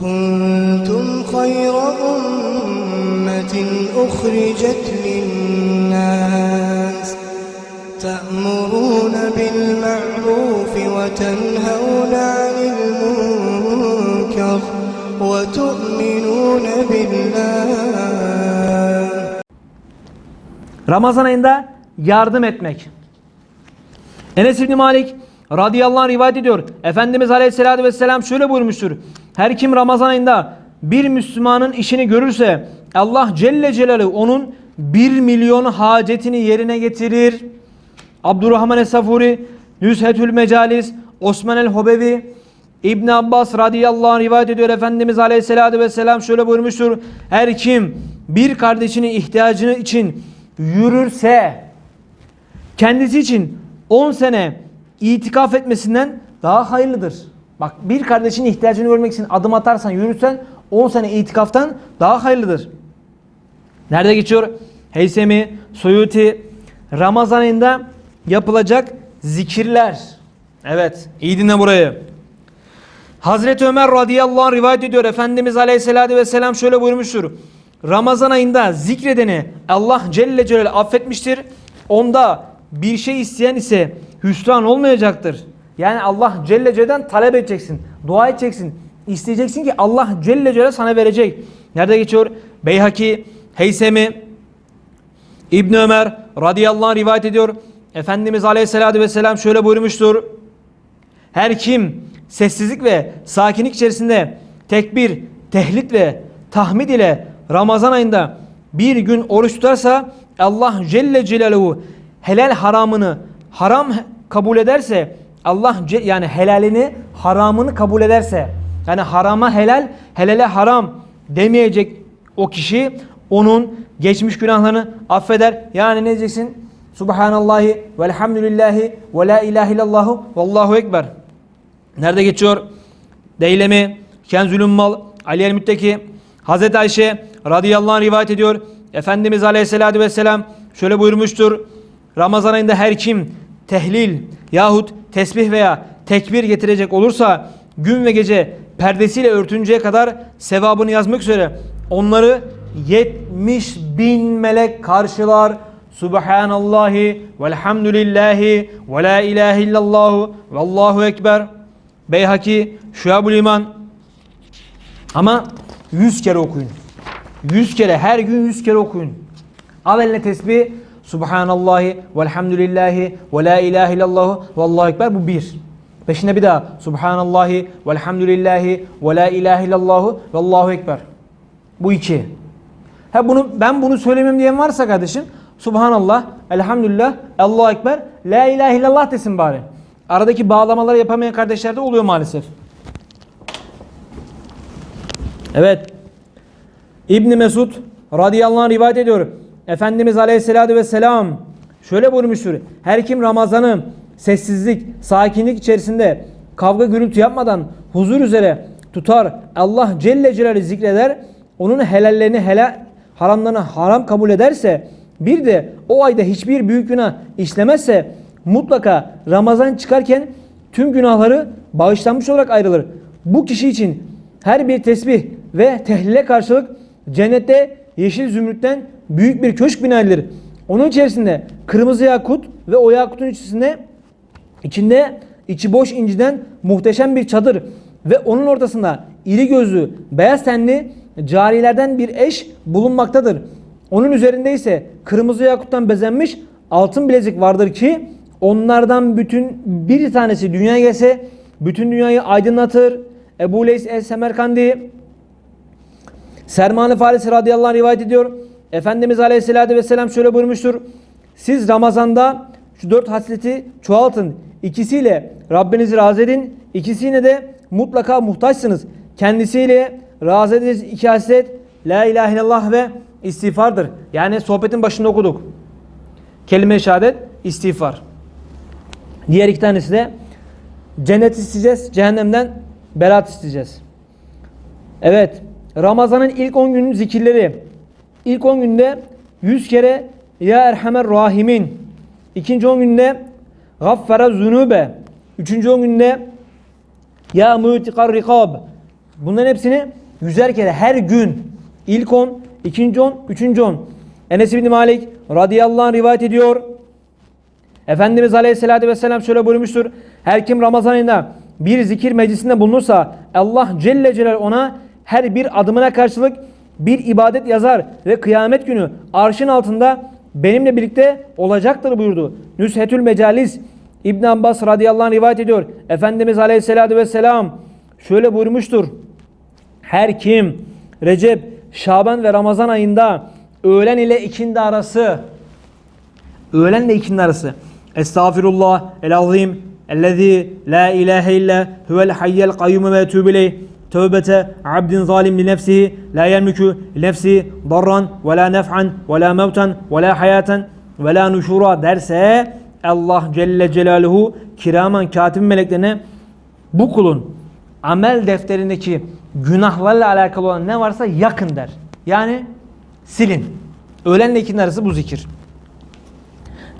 كنتم خير أمة أخرجت للناس تأمرون بالمعروف وتنهون عن المنكر وتؤمنون بالله Ramazan ayında yardım etmek. Enes İbni Malik radıyallahu anh rivayet ediyor. Efendimiz aleyhissalatü vesselam şöyle buyurmuştur. Her kim Ramazan ayında bir Müslümanın işini görürse Allah Celle Celaluhu onun bir milyon hacetini yerine getirir. Abdurrahman Es-Safuri, Nüshetül Mecalis, Osman el-Hobevi, İbn Abbas radıyallahu anh rivayet ediyor. Efendimiz aleyhissalatü vesselam şöyle buyurmuştur. Her kim bir kardeşinin ihtiyacını için yürürse kendisi için 10 sene itikaf etmesinden daha hayırlıdır. Bak bir kardeşinin ihtiyacını görmek için adım atarsan yürürsen 10 sene itikaftan daha hayırlıdır. Nerede geçiyor? Heysemi, Suyuti, Ramazan ayında yapılacak zikirler. Evet, iyi dinle burayı. Hazreti Ömer radıyallahu anh rivayet ediyor. Efendimiz aleyhissalatü vesselam şöyle buyurmuştur. Ramazan ayında zikredeni Allah Celle Celaluhu affetmiştir. Onda bir şey isteyen ise hüsran olmayacaktır. Yani Allah Celle Celle'den talep edeceksin. Dua edeceksin. İsteyeceksin ki Allah Celle Celaluhu sana verecek. Nerede geçiyor? Beyhaki, Heysemi, İbn Ömer radıyallahu anh rivayet ediyor. Efendimiz aleyhissalatü vesselam şöyle buyurmuştur. Her kim sessizlik ve sakinlik içerisinde tekbir, tehlit ve tahmid ile Ramazan ayında bir gün oruç tutarsa Allah Celle Celaluhu helal haramını haram kabul ederse Allah yani helalini haramını kabul ederse yani harama helal helale haram demeyecek o kişi onun geçmiş günahlarını affeder. Yani ne diyeceksin? Subhanallahi velhamdülillahi ve la ilahe illallahu vallahu ekber. Nerede geçiyor? Deylemi, Kenzülün Mal, Ali el Mütteki, Hazreti Ayşe radıyallahu anh rivayet ediyor. Efendimiz aleyhissalatü vesselam şöyle buyurmuştur. Ramazan ayında her kim tehlil yahut tesbih veya tekbir getirecek olursa gün ve gece perdesiyle örtünceye kadar sevabını yazmak üzere onları 70 bin melek karşılar. Subhanallahi velhamdülillahi ve la ilahe illallahu ve allahu ekber. Beyhaki, Şuab-ül İman. Ama 100 kere okuyun. 100 kere, her gün 100 kere okuyun. Al eline tesbih. Subhanallahi velhamdülillahi ve la ilahe illallahu ve allahu ekber. Bu bir. Peşine bir daha. Subhanallahi velhamdülillahi ve la ilahe illallahu ve allahu ekber. Bu iki. Ha bunu ben bunu söylemem diyen varsa kardeşim Subhanallah, Elhamdülillah, Allahu Ekber, La ilahe illallah desin bari. Aradaki bağlamaları yapamayan kardeşlerde oluyor maalesef. Evet. İbn Mesud radıyallahu anh rivayet ediyor. Efendimiz aleyhissalatü vesselam şöyle buyurmuştur. Her kim Ramazan'ı sessizlik, sakinlik içerisinde kavga gürültü yapmadan huzur üzere tutar. Allah Celle Celaluhu zikreder. Onun helallerini helal, haramlarını haram kabul ederse bir de o ayda hiçbir büyük günah işlemezse mutlaka Ramazan çıkarken tüm günahları bağışlanmış olarak ayrılır. Bu kişi için her bir tesbih ve tehlile karşılık cennette yeşil zümrütten büyük bir köşk bina edilir. Onun içerisinde kırmızı yakut ve o yakutun içerisinde içinde içi boş inciden muhteşem bir çadır ve onun ortasında iri gözlü, beyaz tenli carilerden bir eş bulunmaktadır. Onun üzerinde ise kırmızı yakuttan bezenmiş altın bilezik vardır ki onlardan bütün bir tanesi dünyaya gelse bütün dünyayı aydınlatır. Ebu Leys el-Semerkandi Serman-ı Farisi radıyallahu anh rivayet ediyor. Efendimiz aleyhissalatü vesselam şöyle buyurmuştur. Siz Ramazan'da şu dört hasleti çoğaltın. İkisiyle Rabbinizi razı edin. İkisine de mutlaka muhtaçsınız. Kendisiyle razı ediniz iki haslet. La ilahe illallah ve istiğfardır. Yani sohbetin başında okuduk. Kelime-i şehadet, istiğfar. Diğer iki tanesi de cennet isteyeceğiz, cehennemden berat isteyeceğiz. Evet, Ramazan'ın ilk 10 günün zikirleri. İlk 10 günde 100 kere Ya Erhamer Rahimin. İkinci 10 günde Gaffara Zunube. Üçüncü 10 günde Ya Mutikar Rikab. Bunların hepsini yüzer kere her gün ilk 10, ikinci 10, üçüncü 10. Enes bin Malik radıyallahu anh rivayet ediyor. Efendimiz Aleyhisselatü Vesselam şöyle buyurmuştur. Her kim Ramazan ayında bir zikir meclisinde bulunursa Allah Celle Celal ona her bir adımına karşılık bir ibadet yazar ve kıyamet günü arşın altında benimle birlikte olacaktır buyurdu. Nüshetül Mecalis İbn Abbas radıyallahu anh rivayet ediyor. Efendimiz Aleyhisselatü Vesselam şöyle buyurmuştur. Her kim Recep, Şaban ve Ramazan ayında öğlen ile ikindi arası öğlenle ikindi arası Estağfirullah el azim ellezî la ilahe illa huvel hayyel kayyum ve etûbü tövbete abdin zalim li nefsihi la li nefsi darran ve la nef'an ve la mevten ve la hayaten ve la nuşura derse Allah Celle Celaluhu kiraman katib meleklerine bu kulun amel defterindeki günahlarla alakalı olan ne varsa yakın der. Yani silin. Öğlenle ikindi arası bu zikir.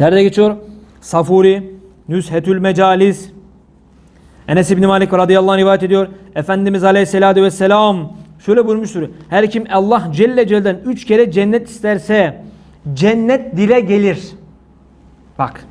Nerede geçiyor? Safuri, Nüshetül Mecalis. Enes İbni Malik radıyallahu anh rivayet ediyor. Efendimiz aleyhissalatü vesselam şöyle buyurmuştur. Her kim Allah Celle Celle'den üç kere cennet isterse cennet dile gelir. Bak.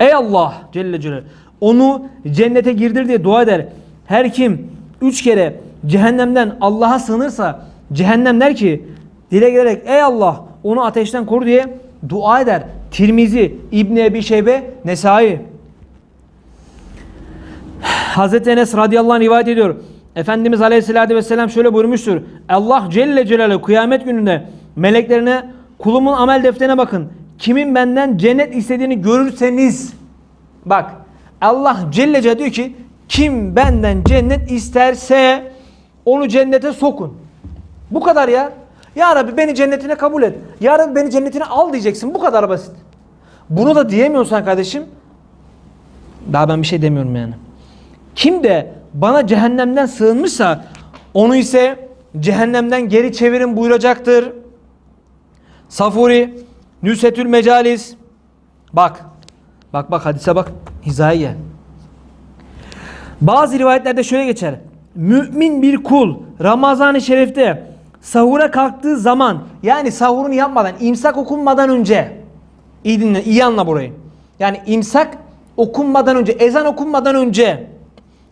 Ey Allah Celle Celal. Onu cennete girdir diye dua eder. Her kim üç kere cehennemden Allah'a sığınırsa cehennem der ki dile gelerek ey Allah onu ateşten koru diye dua eder. Tirmizi, İbni Ebi Şeybe, Nesai. Hazreti Enes radıyallahu anh rivayet ediyor. Efendimiz aleyhissalatü vesselam şöyle buyurmuştur. Allah Celle Celaluhu kıyamet gününde meleklerine kulumun amel defterine bakın. Kimin benden cennet istediğini görürseniz bak Allah Celle Celaluhu diyor ki kim benden cennet isterse onu cennete sokun. Bu kadar ya. Ya Rabbi beni cennetine kabul et. Ya Rabbi beni cennetine al diyeceksin. Bu kadar basit. Bunu da diyemiyorsan kardeşim daha ben bir şey demiyorum yani. Kim de bana cehennemden sığınmışsa onu ise cehennemden geri çevirin buyuracaktır. Safuri, Nüsetül Mecalis. Bak. Bak bak hadise bak. Hizaya. Bazı rivayetlerde şöyle geçer. Mümin bir kul Ramazan-ı Şerif'te sahura kalktığı zaman yani sahurunu yapmadan imsak okunmadan önce iyi dinle iyi anla burayı. Yani imsak okunmadan önce ezan okunmadan önce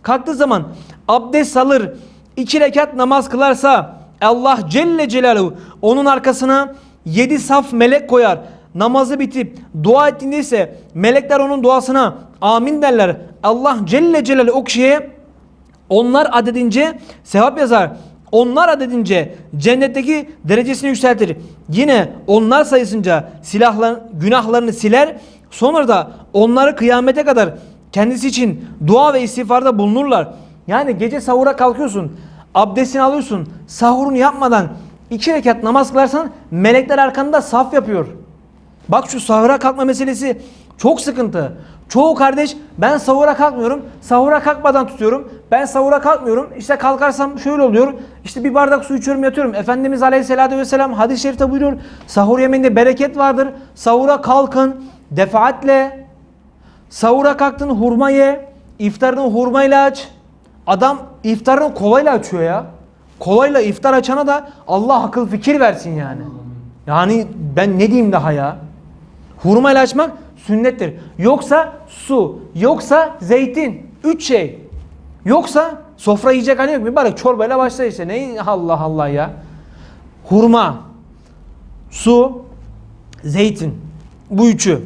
kalktığı zaman abdest alır iki rekat namaz kılarsa Allah Celle Celaluhu onun arkasına yedi saf melek koyar. Namazı bitip dua ettiğinde ise melekler onun duasına amin derler. Allah Celle Celaluhu o kişiye onlar adedince sevap yazar. Onlar adedince cennetteki derecesini yükseltir. Yine onlar sayısınca silahlar, günahlarını siler. Sonra da onları kıyamete kadar kendisi için dua ve istiğfarda bulunurlar. Yani gece sahura kalkıyorsun, abdestini alıyorsun, sahurunu yapmadan iki rekat namaz kılarsan melekler arkanda saf yapıyor. Bak şu sahura kalkma meselesi çok sıkıntı. Çoğu kardeş ben sahura kalkmıyorum. Sahura kalkmadan tutuyorum. Ben sahura kalkmıyorum. İşte kalkarsam şöyle oluyor. İşte bir bardak su içiyorum yatıyorum. Efendimiz Aleyhisselatü Vesselam hadis-i şerifte buyuruyor. Sahur yemeğinde bereket vardır. Sahura kalkın. Defaatle. Sahura kalktın hurma ye. İftarını hurmayla aç. Adam iftarını kolayla açıyor ya. Kolayla iftar açana da Allah akıl fikir versin yani. Yani ben ne diyeyim daha ya? Hurmayla açmak sünnettir. Yoksa su, yoksa zeytin. Üç şey. Yoksa sofra yiyecek hani yok. Mübarek çorbayla başla işte. Ne Allah Allah ya. Hurma, su, zeytin. Bu üçü.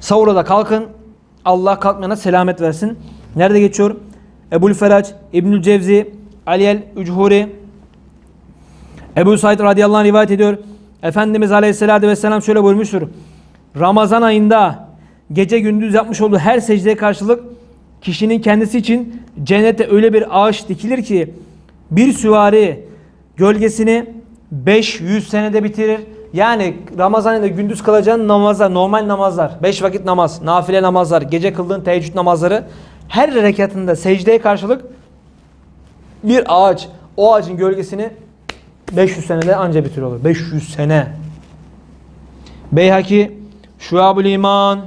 Sahura da kalkın. Allah kalkmayana selamet versin. Nerede geçiyor? Ebul Feraç, İbnül Cevzi, Aliyel Üchuri, Ebu Said radıyallahu anh rivayet ediyor. Efendimiz aleyhissalatü vesselam şöyle buyurmuştur. Ramazan ayında gece gündüz yapmış olduğu her secdeye karşılık kişinin kendisi için cennette öyle bir ağaç dikilir ki bir süvari gölgesini 500 senede bitirir. Yani Ramazan ayında gündüz kalacağın namazlar, normal namazlar, 5 vakit namaz, nafile namazlar, gece kıldığın teheccüd namazları her rekatında secdeye karşılık bir ağaç, o ağacın gölgesini 500 senede anca bitiriyor. 500 sene. Beyhaki Şuab-ül İman